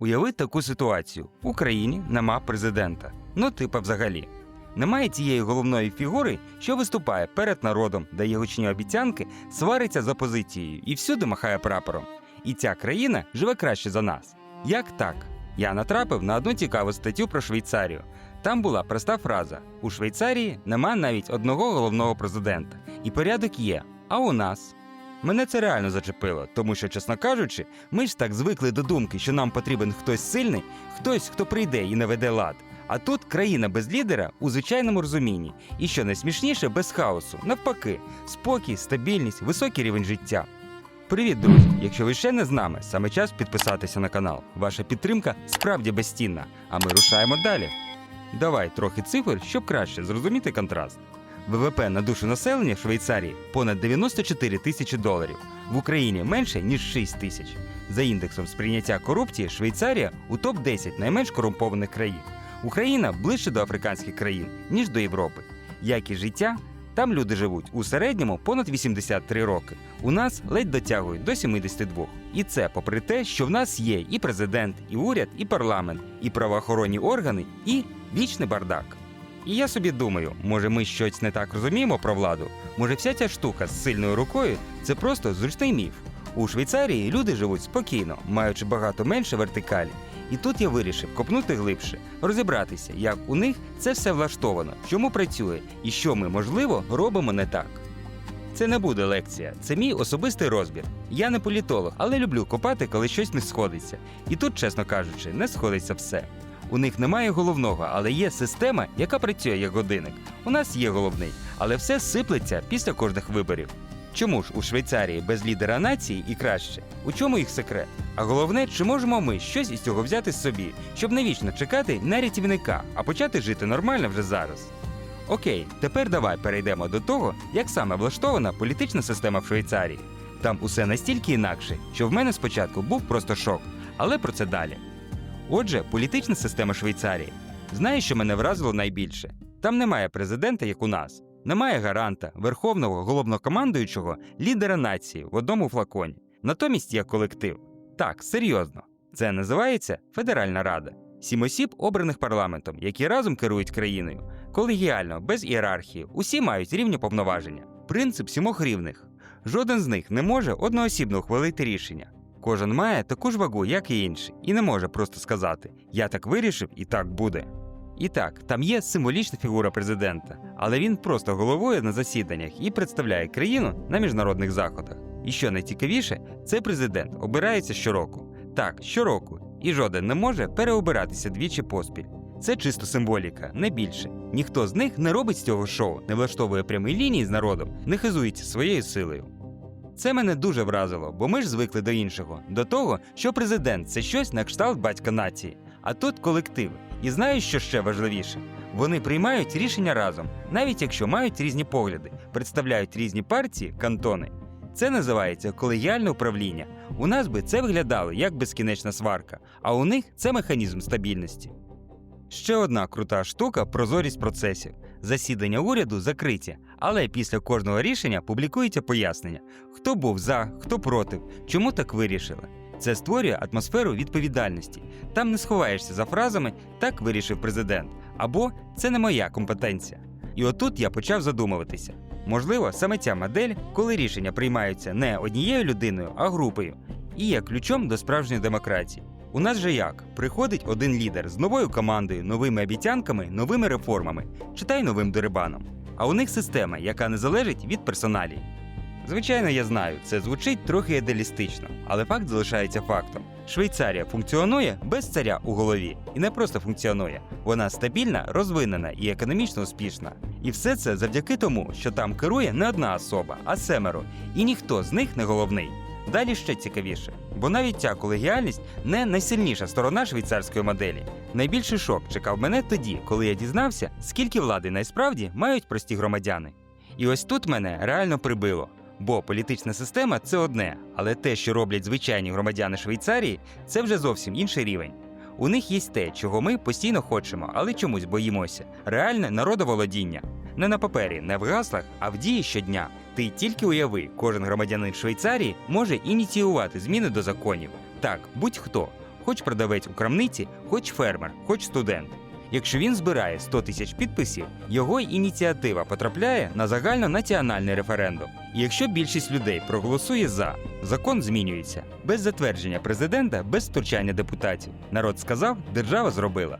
Уяви таку ситуацію: в Україні нема президента. Ну, типа, взагалі. Немає тієї головної фігури, що виступає перед народом, дає гучні обіцянки, свариться з опозицією і всюди махає прапором. І ця країна живе краще за нас. Як так? Я натрапив на одну цікаву статтю про Швейцарію. Там була проста фраза: у Швейцарії нема навіть одного головного президента, і порядок є. А у нас мене це реально зачепило, тому що, чесно кажучи, ми ж так звикли до думки, що нам потрібен хтось сильний, хтось, хто прийде і наведе лад. А тут країна без лідера у звичайному розумінні, і що найсмішніше, без хаосу. Навпаки, спокій, стабільність, високий рівень життя. Привіт, друзі! Якщо ви ще не з нами, саме час підписатися на канал. Ваша підтримка справді безцінна, а ми рушаємо далі. Давай трохи цифр, щоб краще зрозуміти контраст. ВВП на душу населення в Швейцарії понад 94 тисячі доларів, в Україні менше ніж 6 тисяч. За індексом сприйняття корупції Швейцарія у топ-10 найменш корумпованих країн. Україна ближче до африканських країн, ніж до Європи. Якість життя там люди живуть у середньому понад 83 роки. У нас ледь дотягують до 72. І це попри те, що в нас є і президент, і уряд, і парламент, і правоохоронні органи, і вічний бардак. І я собі думаю, може ми щось не так розуміємо про владу? Може, вся ця штука з сильною рукою це просто зручний міф. У Швейцарії люди живуть спокійно, маючи багато менше вертикалі. І тут я вирішив копнути глибше, розібратися, як у них це все влаштовано, чому працює і що ми, можливо, робимо не так. Це не буде лекція, це мій особистий розбір. Я не політолог, але люблю копати, коли щось не сходиться. І тут, чесно кажучи, не сходиться все. У них немає головного, але є система, яка працює як годинник. У нас є головний, але все сиплеться після кожних виборів. Чому ж у Швейцарії без лідера нації і краще? У чому їх секрет? А головне, чи можемо ми щось із цього взяти собі, щоб не вічно чекати на рятівника, а почати жити нормально вже зараз? Окей, тепер давай перейдемо до того, як саме влаштована політична система в Швейцарії. Там усе настільки інакше, що в мене спочатку був просто шок, але про це далі. Отже, політична система Швейцарії. Знаєш, що мене вразило найбільше? Там немає президента, як у нас, немає гаранта, верховного головнокомандуючого, лідера нації в одному флаконі. Натомість є колектив. Так, серйозно. Це називається Федеральна Рада. Сім осіб, обраних парламентом, які разом керують країною. Колегіально, без ієрархії, усі мають рівні повноваження. Принцип сімох рівних. Жоден з них не може одноосібно ухвалити рішення. Кожен має таку ж вагу, як і інший, і не може просто сказати Я так вирішив і так буде. І так, там є символічна фігура президента, але він просто головує на засіданнях і представляє країну на міжнародних заходах. І що найцікавіше, цей президент обирається щороку. Так, щороку, і жоден не може переобиратися двічі поспіль. Це чисто символіка, не більше. Ніхто з них не робить з цього шоу, не влаштовує прямі лінії з народом, не хизується своєю силою. Це мене дуже вразило, бо ми ж звикли до іншого, до того, що президент це щось на кшталт батька нації, а тут колектив. І знаєш, що ще важливіше? Вони приймають рішення разом, навіть якщо мають різні погляди, представляють різні партії, кантони. Це називається колегіальне управління. У нас би це виглядало як безкінечна сварка, а у них це механізм стабільності. Ще одна крута штука прозорість процесів. Засідання уряду закриті, але після кожного рішення публікується пояснення, хто був за, хто проти, чому так вирішили. Це створює атмосферу відповідальності. Там не сховаєшся за фразами так вирішив президент або це не моя компетенція. І отут я почав задумуватися. Можливо, саме ця модель, коли рішення приймаються не однією людиною, а групою, і є ключом до справжньої демократії. У нас же як? Приходить один лідер з новою командою, новими обіцянками, новими реформами, читай новим дерибаном. А у них система, яка не залежить від персоналій. Звичайно, я знаю, це звучить трохи ідеалістично, але факт залишається фактом. Швейцарія функціонує без царя у голові, і не просто функціонує, вона стабільна, розвинена і економічно успішна. І все це завдяки тому, що там керує не одна особа, а семеро, і ніхто з них не головний. Далі ще цікавіше, бо навіть ця колегіальність не найсильніша сторона швейцарської моделі. Найбільший шок чекав мене тоді, коли я дізнався, скільки влади насправді мають прості громадяни. І ось тут мене реально прибило. Бо політична система це одне, але те, що роблять звичайні громадяни Швейцарії, це вже зовсім інший рівень. У них є те, чого ми постійно хочемо, але чомусь боїмося реальне народоволодіння. Не на папері, не в гаслах, а в дії щодня. Ти тільки уяви, кожен громадянин Швейцарії може ініціювати зміни до законів. Так, будь-хто. хоч продавець у крамниці, хоч фермер, хоч студент. Якщо він збирає 100 тисяч підписів, його ініціатива потрапляє на загальнонаціональний референдум. І якщо більшість людей проголосує за, закон змінюється без затвердження президента, без втручання депутатів. Народ сказав, держава зробила.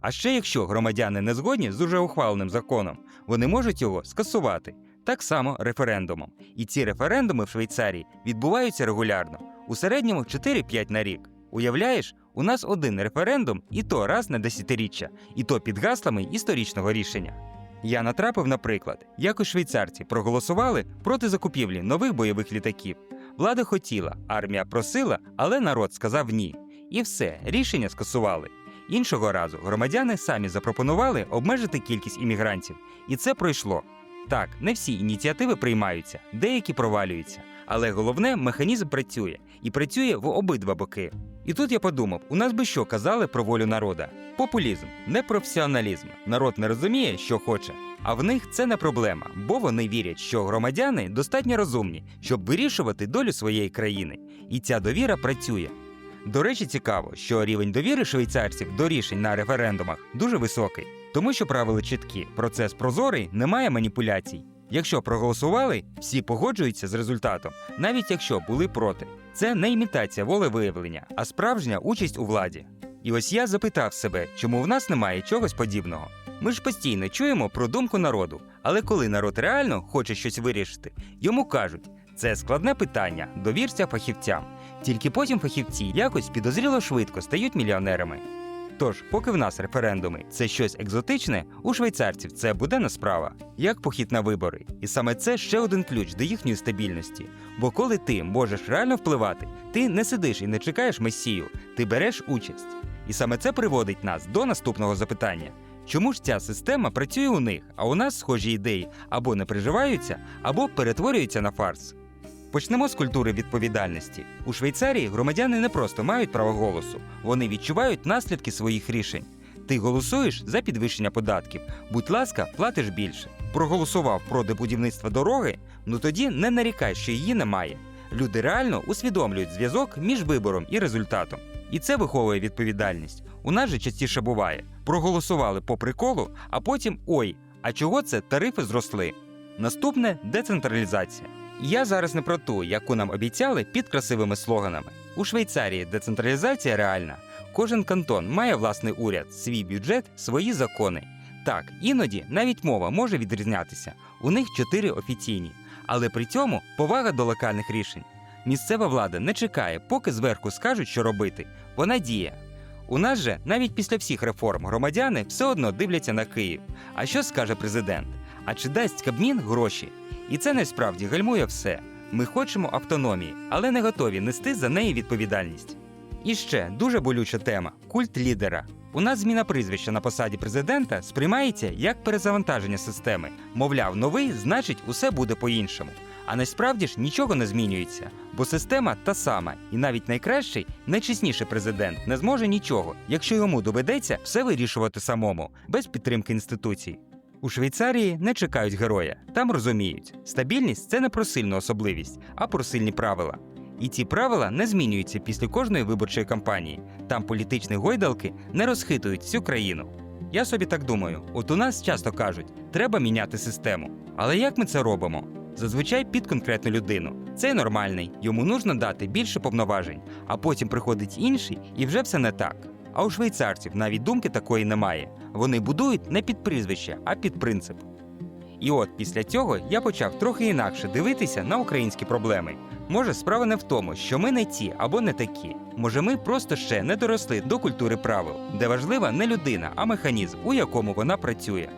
А ще якщо громадяни не згодні з уже ухваленим законом, вони можуть його скасувати. Так само референдумом. І ці референдуми в Швейцарії відбуваються регулярно, у середньому 4-5 на рік. Уявляєш, у нас один референдум, і то раз на десятиріччя, і то під гаслами історичного рішення. Я натрапив, наприклад, як у швейцарці проголосували проти закупівлі нових бойових літаків. Влада хотіла, армія просила, але народ сказав ні. І все, рішення скасували. Іншого разу громадяни самі запропонували обмежити кількість іммігрантів, і це пройшло. Так, не всі ініціативи приймаються, деякі провалюються. Але головне, механізм працює і працює в обидва боки. І тут я подумав: у нас би що казали про волю народа? Популізм, непрофесіоналізм. Народ не розуміє, що хоче. А в них це не проблема, бо вони вірять, що громадяни достатньо розумні, щоб вирішувати долю своєї країни. І ця довіра працює. До речі, цікаво, що рівень довіри швейцарців до рішень на референдумах дуже високий, тому що правила чіткі, процес прозорий, немає маніпуляцій. Якщо проголосували, всі погоджуються з результатом, навіть якщо були проти. Це не імітація волевиявлення, а справжня участь у владі. І ось я запитав себе, чому в нас немає чогось подібного. Ми ж постійно чуємо про думку народу, але коли народ реально хоче щось вирішити, йому кажуть, це складне питання, довірся фахівцям. Тільки потім фахівці якось підозріло швидко стають мільйонерами. Тож, поки в нас референдуми це щось екзотичне, у швейцарців це буденна справа, як похід на вибори. І саме це ще один ключ до їхньої стабільності. Бо коли ти можеш реально впливати, ти не сидиш і не чекаєш месію, ти береш участь. І саме це приводить нас до наступного запитання. Чому ж ця система працює у них, а у нас схожі ідеї або не приживаються, або перетворюються на фарс? Почнемо з культури відповідальності. У Швейцарії громадяни не просто мають право голосу, вони відчувають наслідки своїх рішень. Ти голосуєш за підвищення податків, будь ласка, платиш більше. Проголосував проти будівництва дороги, ну тоді не нарікай, що її немає. Люди реально усвідомлюють зв'язок між вибором і результатом. І це виховує відповідальність. У нас же частіше буває: проголосували по приколу, а потім ой, а чого це тарифи зросли? Наступне децентралізація. Я зараз не про ту, яку нам обіцяли під красивими слоганами. У Швейцарії децентралізація реальна. Кожен кантон має власний уряд, свій бюджет, свої закони. Так, іноді навіть мова може відрізнятися. У них чотири офіційні, але при цьому повага до локальних рішень. Місцева влада не чекає, поки зверху скажуть, що робити. Вона діє. У нас же навіть після всіх реформ громадяни все одно дивляться на Київ. А що скаже президент? А чи дасть Кабмін гроші? І це насправді гальмує все. Ми хочемо автономії, але не готові нести за неї відповідальність. І ще дуже болюча тема культ лідера. У нас зміна прізвища на посаді президента сприймається як перезавантаження системи. Мовляв, новий значить усе буде по-іншому. А насправді ж нічого не змінюється, бо система та сама, і навіть найкращий, найчесніший президент не зможе нічого, якщо йому доведеться все вирішувати самому, без підтримки інституцій. У Швейцарії не чекають героя, там розуміють, стабільність це не про сильну особливість, а про сильні правила. І ці правила не змінюються після кожної виборчої кампанії. Там політичні гойдалки не розхитують всю країну. Я собі так думаю: от у нас часто кажуть, треба міняти систему. Але як ми це робимо? Зазвичай під конкретну людину. Цей нормальний, йому нужно дати більше повноважень, а потім приходить інший і вже все не так. А у швейцарців навіть думки такої немає. Вони будують не під прізвище, а під принцип. І от після цього я почав трохи інакше дивитися на українські проблеми. Може, справа не в тому, що ми не ті або не такі. Може, ми просто ще не доросли до культури правил, де важлива не людина, а механізм, у якому вона працює.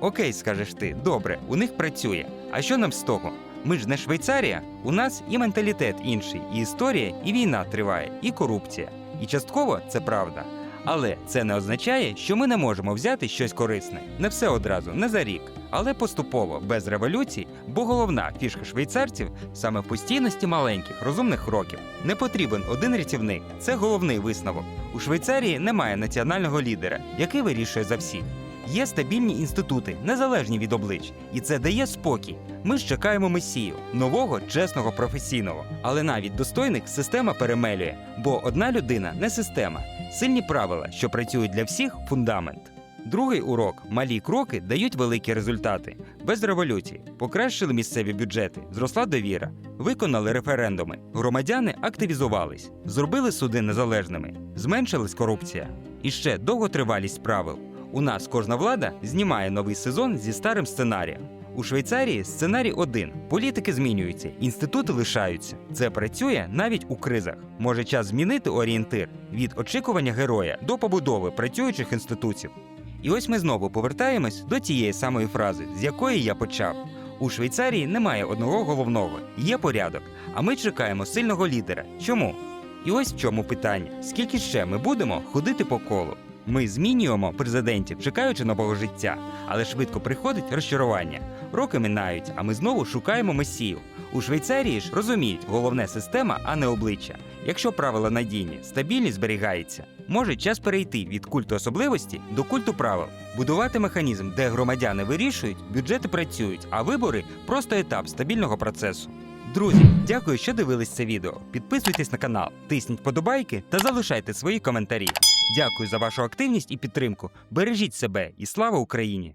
Окей, скажеш ти, добре, у них працює. А що нам з того? Ми ж не Швейцарія, у нас і менталітет інший, і історія, і війна триває, і корупція. І частково це правда. Але це не означає, що ми не можемо взяти щось корисне. Не все одразу, не за рік, але поступово, без революцій, бо головна фішка швейцарців саме в постійності маленьких, розумних кроків. Не потрібен один рятівник. Це головний висновок. У Швейцарії немає національного лідера, який вирішує за всіх. Є стабільні інститути, незалежні від облич, і це дає спокій. Ми ж чекаємо месію, нового, чесного, професійного. Але навіть достойних система перемелює, бо одна людина не система. Сильні правила, що працюють для всіх фундамент. Другий урок малі кроки дають великі результати. Без революції покращили місцеві бюджети, зросла довіра, виконали референдуми. Громадяни активізувались, зробили суди незалежними, зменшилась корупція. І ще довготривалість правил. У нас кожна влада знімає новий сезон зі старим сценарієм. У Швейцарії сценарій один: політики змінюються, інститути лишаються. Це працює навіть у кризах. Може час змінити орієнтир від очікування героя до побудови працюючих інститутів. І ось ми знову повертаємось до тієї самої фрази, з якої я почав. У Швейцарії немає одного головного, є порядок, а ми чекаємо сильного лідера. Чому? І ось в чому питання: скільки ще ми будемо ходити по колу? Ми змінюємо президентів, чекаючи нового життя, але швидко приходить розчарування. Роки минають, а ми знову шукаємо месію. У Швейцарії ж розуміють, головне система, а не обличчя. Якщо правила надійні, стабільність зберігається. Може час перейти від культу особливості до культу правил, будувати механізм, де громадяни вирішують, бюджети працюють, а вибори просто етап стабільного процесу. Друзі, дякую, що дивились це відео. Підписуйтесь на канал, тисніть подобайки та залишайте свої коментарі. Дякую за вашу активність і підтримку. Бережіть себе і слава Україні!